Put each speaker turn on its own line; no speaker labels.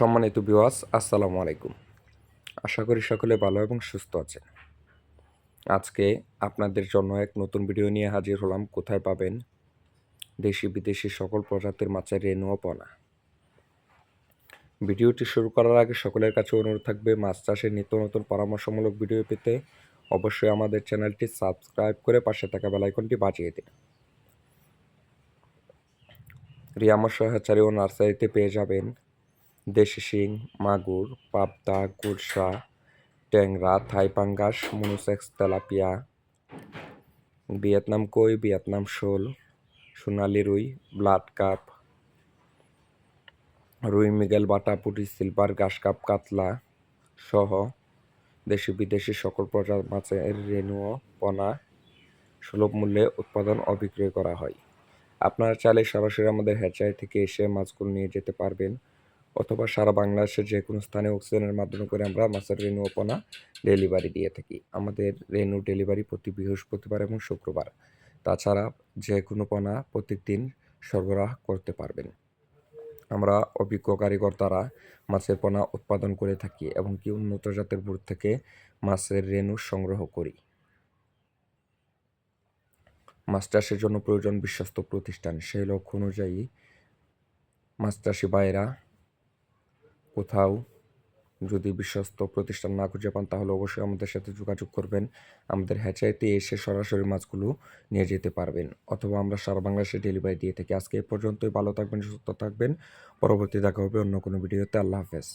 সম্মানিত বিওয়াস আসসালামু আলাইকুম। আশা করি সকলে ভালো এবং সুস্থ আছেন। আজকে আপনাদের জন্য এক নতুন ভিডিও নিয়ে হাজির হলাম। কোথায় পাবেন? দেশি বিদেশি সকল প্রজাতির মাছের ও পোনা। ভিডিওটি শুরু করার আগে সকলের কাছে অনুরোধ থাকবে, মাছ চাষের নিত্য নতুন পরামর্শমূলক ভিডিও পেতে অবশ্যই আমাদের চ্যানেলটি সাবস্ক্রাইব করে পাশে থাকা বেলাইকনটি বাজিয়ে দিন। রিয়ামা সহাচারী ও নার্সারিতে পেয়ে যাবেন দেশি শিং, মাগুর, পাবদা গুরসা ট্যাংরা থাইপাঙ্গাস মনুসেক্স, তেলাপিয়া, ভিয়েতনাম কই, ভিয়েতনাম শোল, সোনালি রুই, ব্লাড কাপ, রুই মিগেল বাটা, পুটি সিলভার, ঘাস কাপ, কাতলা সহ দেশি বিদেশি সকল প্রজাতির মাছের রেণু ও পোনা সুলভ মূল্যে উৎপাদন ও বিক্রয় করা হয়। আপনারা চাইলে সরাসরি আমাদের হ্যাচারি থেকে এসে মাছগুলো নিয়ে যেতে পারবেন। অথবা সারা বাংলাদেশের যে কোনো স্থানে অক্সিজেনের মাধ্যমে করে আমরা মাছের রেণু ও পোনা ডেলিভারি দিয়ে থাকি। আমাদের রেণু ডেলিভারি প্রতি বৃহস্পতিবার এবং শুক্রবার। তাছাড়া যে কোনো পোনা প্রত্যেকদিন সরবরাহ করতে পারবেন। আমরা অভিজ্ঞ কারিগর দ্বারা মাছের পোনা উৎপাদন করে থাকি এবং কি উন্নত জাতের বুট থেকে মাছের রেণু সংগ্রহ করি। মাছ চাষের জন্য প্রয়োজন বিশ্বস্ত প্রতিষ্ঠান। সেই লক্ষ্য অনুযায়ী মাছ চাষি ভাইয়েরা কোথাও যদি বিশ্বস্ত প্রতিষ্ঠান না খুঁজে পান, তাহলে অবশ্যই আমাদের সাথে যোগাযোগ করবেন। আমাদের হ্যাচাইতে এসে সরাসরি মাছগুলো নিয়ে যেতে পারবেন অথবা আমরা সারা বাংলাদেশে ডেলিভারি দিয়ে থাকি। আজকে এ পর্যন্তই। ভালো থাকবেন, সুস্থ থাকবেন। পরবর্তী দেখা হবে অন্য কোনো ভিডিওতে আল্লাহ হাফেজ।